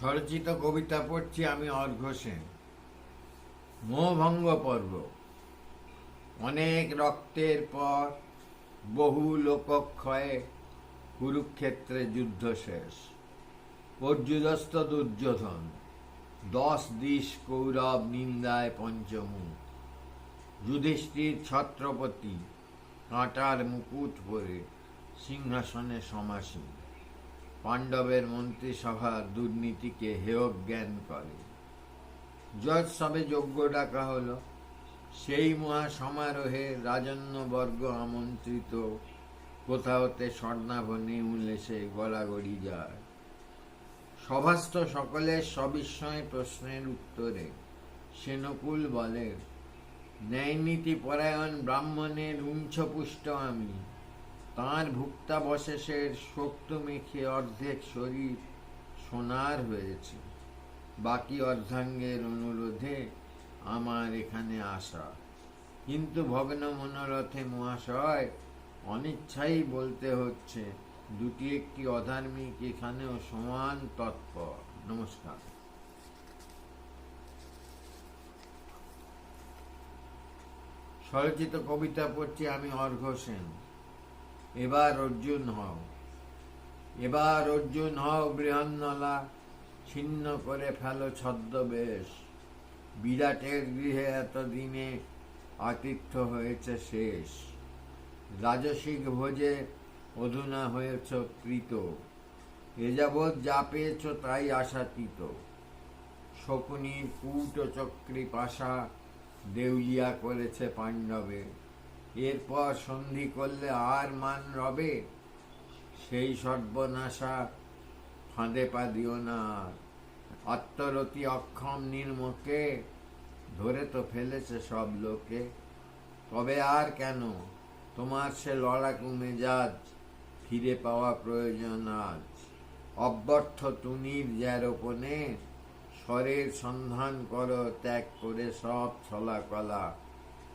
স্বরচিত কবিতা পড়ছি আমি অর্ঘ সেন। মোহভঙ্গ পর্ব অনেক রক্তের পর বহু লোকক্ষয়ে কুরুক্ষেত্রে যুদ্ধ শেষ। পর্যুদস্ত দুর্যোধন, দশ দিশ কৌরব নিন্দায় পঞ্চমুখ। যুধিষ্ঠির ছত্রপতি কাঁটার মুকুট পরে সিংহাসনে সমাসীন। পাণ্ডবের মন্ত্রিসভার দুর্নীতিকে হেয় জ্ঞান করে। জজসবে যোগ্য ডাকা হলো, সেই মহা সমারোহে রাজন্যবর্গ আমন্ত্রিত কোথাওতে স্বর্ণাভনে উল্লেসে গড়াগড়ি যায়। সভাস্থ সকলের সবিস্ময় প্রশ্নের উত্তরে সেনকুল বলে, ন্যায়নীতি পরায়ণ ব্রাহ্মণের উঞ্চপুষ্ট আমি। তাঁর ভুক্তাবশেষের শক্ত মেখে অর্ধেক শরীর সোনার হয়েছে। বাকি অর্ধাঙ্গের অনুরোধে আমার এখানে আসা। কিন্তু ভগ্ন মনোরথে মহাশয়, অনিচ্ছাই বলতে হচ্ছে, দুটি একটি অধার্মিক এখানেও সমান তৎপর। নমস্কার। স্বরচিত কবিতা পড়ছি আমি অর্ঘ সেন। এবার অর্জুন হও। এবার অর্জুন হও বৃহন্নলা, ছিন্ন করে ফেলো ছদ্মবেশ। বিরাটের গৃহে এতদিনে আতিথ্য হয়েছে শেষ। রাজসিক ভোজে অধুনা হয়েছ প্রীত এ যাবৎ যা পেয়েছ তাই আশাতীত। শকুনির কূট চক্রী, পাশা, দেউলিয়া করেছে পাণ্ডবে। এরপর সন্ধি করলে আর মান রবে? সেই সর্বনাশা ফাঁদে পা দিও না। আত্মরতি অক্ষম নির্মকে ধরে তো ফেলেছে সব লোকে। তবে আর কেন? তোমার সে লড়াকু মেজাজ ফিরে পাওয়া প্রয়োজন আজ। অব্যর্থ তুনির জ্যারোপনে স্বরের সন্ধান করো, ত্যাগ করে সব ছলা কলা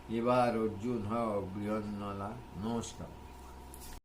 এবার অর্জুন হও বৃহন্নলা নমস্কার।